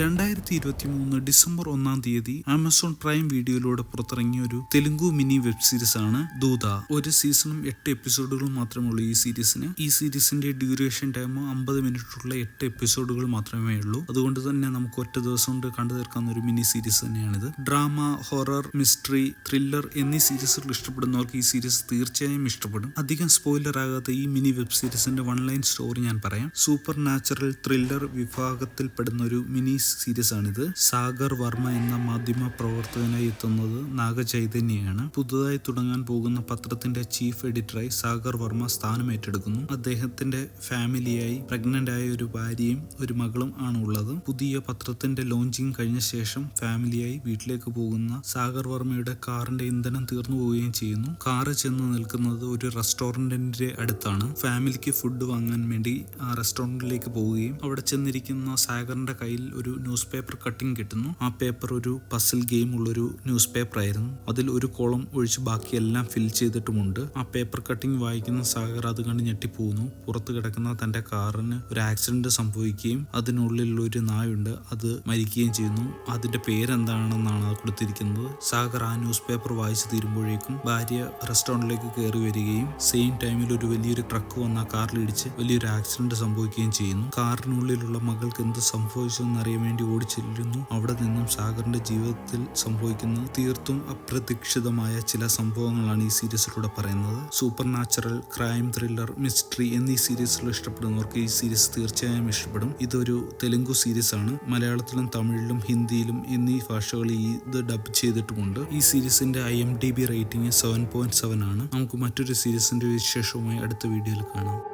രണ്ടായിരത്തി ഇരുപത്തി മൂന്ന് ഡിസംബർ ഒന്നാം തീയതി ആമസോൺ പ്രൈം വീഡിയോയിലൂടെ പുറത്തിറങ്ങിയ ഒരു തെലുങ്കു മിനി വെബ് സീരീസ് ആണ് ദൂത. ഒരു സീസണും എട്ട് എപ്പിസോഡുകളും മാത്രമേ ഉള്ളൂ ഈ സീരീസിന്. ഈ സീരീസിന്റെ ഡ്യൂറേഷൻ ടൈം അമ്പത് മിനിറ്റുള്ള എട്ട് എപ്പിസോഡുകൾ മാത്രമേ ഉള്ളൂ. അതുകൊണ്ട് തന്നെ നമുക്ക് ഒറ്റ ദിവസം കൊണ്ട് കണ്ടു തീർക്കാവുന്ന ഒരു മിനി സീരീസ് തന്നെയാണിത്. ഡ്രാമ ഹൊറർ മിസ്റ്ററി ത്രില്ലർ എന്നീ സീരീസുകൾ ഇഷ്ടപ്പെടുന്നവർക്ക് ഈ സീരീസ് തീർച്ചയായും ഇഷ്ടപ്പെടും. അധികം സ്പോയിലർ ആകാത്ത ഈ മിനി വെബ് സീരീസിന്റെ വൺ ലൈൻ സ്റ്റോറി ഞാൻ പറയാം. സൂപ്പർ നാച്ചുറൽ ത്രില്ലർ വിഭാഗത്തിൽപ്പെടുന്ന ഒരു മിനി സീരീസ് ആണിത് സാഗർ വർമ്മ എന്ന മാധ്യമ പ്രവർത്തകനായി എത്തുന്നത് നാഗചൈതന്യയാണ്. പുതുതായി തുടങ്ങാൻ പോകുന്ന പത്രത്തിന്റെ ചീഫ് എഡിറ്ററായി സാഗർ വർമ്മ സ്ഥാനം ഏറ്റെടുക്കുന്നു അദ്ദേഹത്തിന്റെ ഫാമിലിയായി പ്രഗ്നന്റ് ആയ ഒരു ഭാര്യയും ഒരു മകളും ആണ് ഉള്ളത്. പുതിയ പത്രത്തിന്റെ ലോഞ്ചിങ് കഴിഞ്ഞ ശേഷം ഫാമിലിയായി വീട്ടിലേക്ക് പോകുന്ന സാഗർ വർമ്മയുടെ കാറിന്റെ ഇന്ധനം തീർന്നു പോവുകയും ചെയ്യുന്നു. കാറ് ചെന്ന് നിൽക്കുന്നത് ഒരു റെസ്റ്റോറന്റിന്റെ അടുത്താണ്. ഫാമിലിക്ക് ഫുഡ് വാങ്ങാൻ വേണ്ടി ആ റെസ്റ്റോറന്റിലേക്ക് പോവുകയും അവിടെ ചെന്നിരിക്കുന്ന സാഗറിന്റെ കയ്യിൽ ഒരു ന്യൂസ് പേപ്പർ കട്ടിംഗ് കിട്ടുന്നു. ആ പേപ്പർ ഒരു പസിൽ ഗെയിം ഉള്ളൊരു ന്യൂസ് പേപ്പർ ആയിരുന്നു. അതിൽ ഒരു കോളം ഒഴിച്ച് ബാക്കിയെല്ലാം ഫിൽ ചെയ്തിട്ടുമുണ്ട്. ആ പേപ്പർ കട്ടിംഗ് വായിക്കുന്ന സാഗർ അത് കണ്ട് ഞെട്ടിപ്പോകുന്നു. പുറത്ത് കിടക്കുന്ന തന്റെ കാറിന് ഒരു ആക്സിഡന്റ് സംഭവിക്കുകയും അതിനുള്ളിൽ ഒരു നായുണ്ട്. അത് മരിക്കുകയും ചെയ്യുന്നു. അതിന്റെ പേരെന്താണെന്നാണ് അത് കൊടുത്തിരിക്കുന്നത്. സാഗർ ആ ന്യൂസ് പേപ്പർ വായിച്ചു തീരുമ്പോഴേക്കും ഭാര്യ റെസ്റ്റോറന്റിലേക്ക് കയറി വരികയും സെയിം ടൈമിൽ ഒരു വലിയൊരു ട്രക്ക് വന്ന ഇടിച്ച് വലിയൊരു ആക്സിഡന്റ് സംഭവിക്കുകയും ചെയ്യുന്നു. കാറിനുള്ളിലുള്ള മകൾക്ക് എന്ത് സംഭവിച്ചു എന്നറിയാൻ വേണ്ടി ഓടിച്ചെല്ലുന്നു. അവിടെ നിന്നും സാഗറിന്റെ ജീവിതത്തിൽ സംഭവിക്കുന്ന തീർത്തും അപ്രതീക്ഷിതമായ ചില സംഭവങ്ങളാണ് ഈ സീരീസിലൂടെ പറയുന്നത്. Supernatural crime thriller mystery എന്നീ സീരീസുകൾ ഇഷ്ടപ്പെടുന്നവർക്ക് ഈ സീരീസ് തീർച്ചയായും ഇഷ്ടപ്പെടും. ഇതൊരു തെലുങ്കു സീരീസ് ആണ് മലയാളത്തിലും തമിഴിലും ഹിന്ദിയിലും എന്നീ ഭാഷകളിൽ ഇത് ഡബ് ചെയ്തിട്ടുമുണ്ട്. ഈ സീരീസിന്റെ I M D B rating seven point seven ആണ്. നമുക്ക് മറ്റൊരു സീരീസിന്റെ വിശേഷവുമായി അടുത്ത വീഡിയോയിൽ കാണാം.